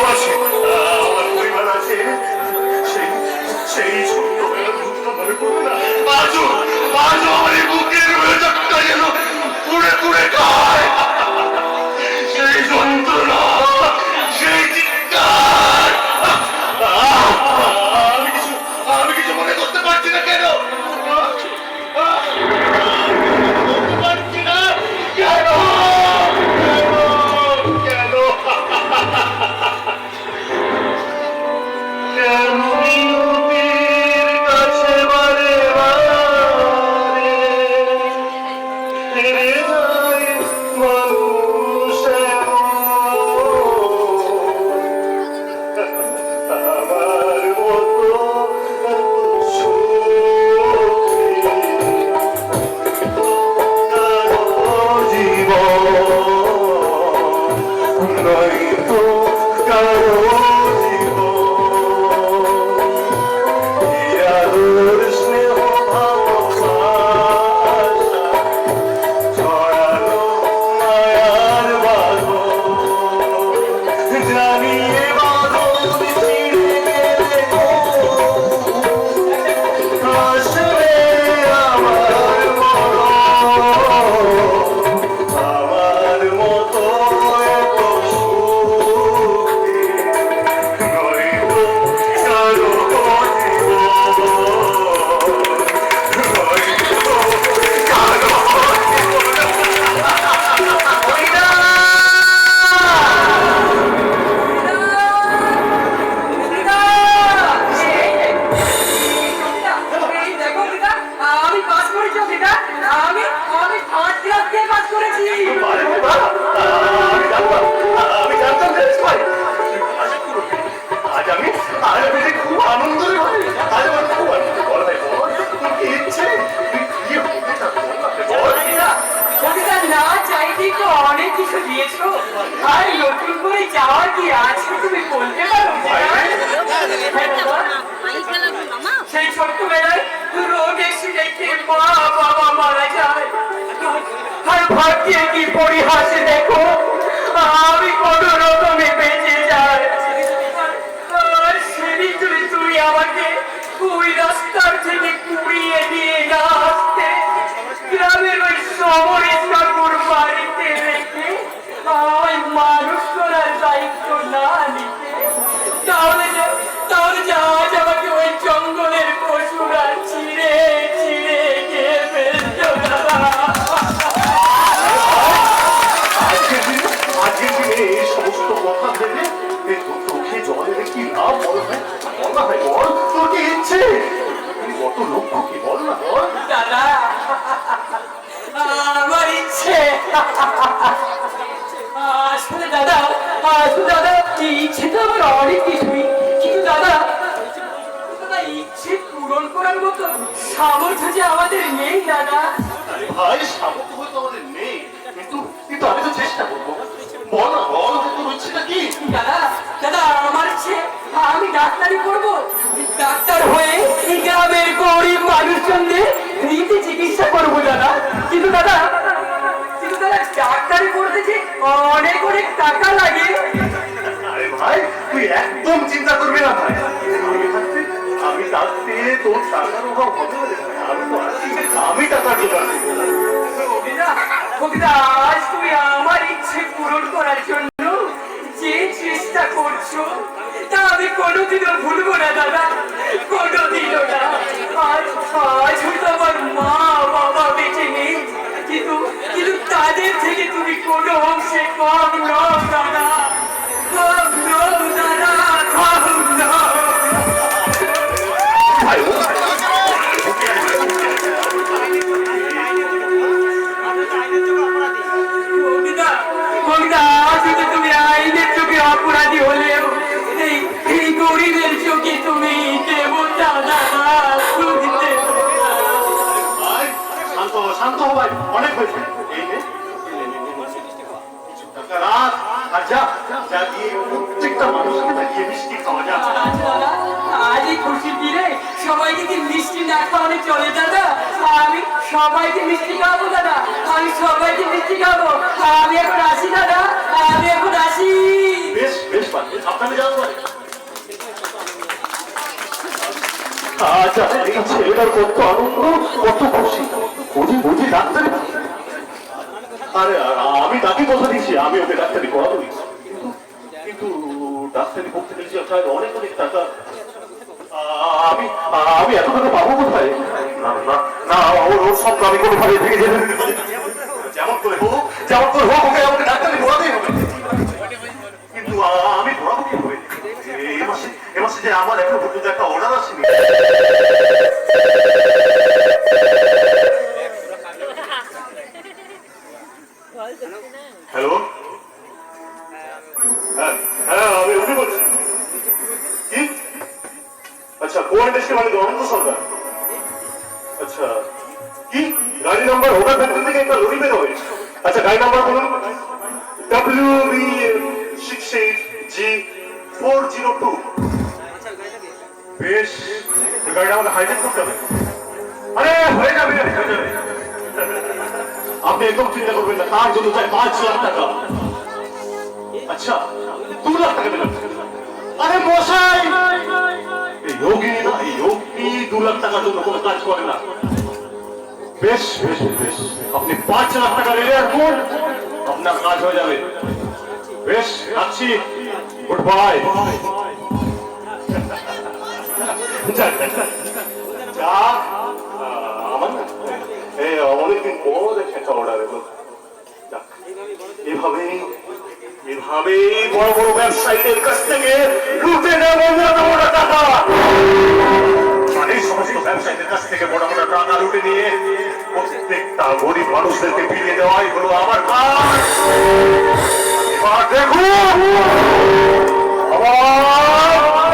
সব অনেক কিছু দিয়েছ আর নতুন করে কি আছে তুমি বলতে সেই আর কি পরিহাসে দেখো? আমি কোন রকমে বেঁচে যাই। আর সেদিন তুমি আমাকে ওই রাস্তার থেকে কুড়িয়ে নিয়ে আমি ডাক্তারি করব। ডাক্তার হয়ে এই গ্রামের গরিব মানুষজনদের ফ্রিতে চিকিৎসা করব দাদা। কিন্তু দাদা কিন্তু দাদা ডাক্তারি করতে যে অনেক অনেক টাকা লাগে। আরে ভাই তুই একদম চিন্তা করবি না ভাই। আমি থাকতে তোর টাকার অভাব হবে। আমি তো আছি আমি টাকা জোগাড় কবিতা আজ তুমি আমার ইচ্ছে পূরণ করার জন্য যে চেষ্টা করছ কোনোদিনও ভুলবো না, দাদা। কোনোদিনও না। আজ আজ হয়তো আমার মা বাবা বেঁচে নেই। কিন্তু কিন্তু তাদের থেকে তুমি কোনো অংশে কম নও। হও ভাই অনেক হয়েছে। এই নে, টাকা রাখ আর যা যা গিয়ে প্রত্যেকটা মানুষকে না মিষ্টি খাওয়া যা আজ এই খুশির দিনে সবাইকে কি মিষ্টি না খাওয়ালে চলে দাদা? আমি সবাইকে মিষ্টি খাব দাদা। আমি সবাইকে মিষ্টি খাব আমি এখন আসি দাদা আমি এখন আসি। বেশ বেশ পারবে সাবধানে যাও ভাই আচ্ছা এই ছেলেটার কত আনন্দ কত খুশি। বুঝি বুঝি ডাক্তারি? আরে আমি তাকে কথা দিয়েছি, আমি ওকে ডাক্তারি করাবো কিন্তু ডাক্তারি গেলে যে প্রায় অনেক অনেক টাকা? আমি আমি এত টাকা পাবো কোথায়? না না না ওর ওর সব আমি থেকে যেতে। যেমন করে হোক, যেমন করে হোক, ওকে আমাকে ডাক্তারি হবে। কিন্তু আমি পড়াবো কি এ- এ মাসে এ মাসে যে আমার এখনও পর্যন্ত একটা অর্ডার আসেনি। আচ্ছা কি? গাড়ি নাম্বার ওটার ভেতর থেকে একটা লরি বের হবে। আচ্ছা গাড়ি নাম্বার বলুন। W B six eight G four zero two বেশ গাড়িটা আমাকে হাইজেক করতে হবে। আরে, হয়ে যাবে হয়ে যাবে। আপনি একদম চিন্তা করবেন না, তার জন্য চাই পাঁচ লাখ টাকা। আচ্ছা দু লাখ টাকা দিলাম আরে মশাই! এই যোগী না, এই যোগী লাখ টাকার জন্য কোনো কাজ করে না বেশ বেশ বেশ আপনি পাঁচ লাখ টাকা রেলে রাখুন আপনার কাজ হয়ে যাবে বেশ রাখছি গুড বাই আমার না অনেকদিন পর একটা অর্ডার এলো এভাবেই বড় বড় ব্যবসায়ীদের কাছ থেকে লুটে বড় টাকা মানে ব্যবসায়ীদের কাছ থেকে বড় বড় টাকা লুটে নিয়ে প্রত্যেকটা গরিব মানুষদেরকে ফিরিয়ে দেওয়াই হলো আমার কাজ। দেখুন, আবার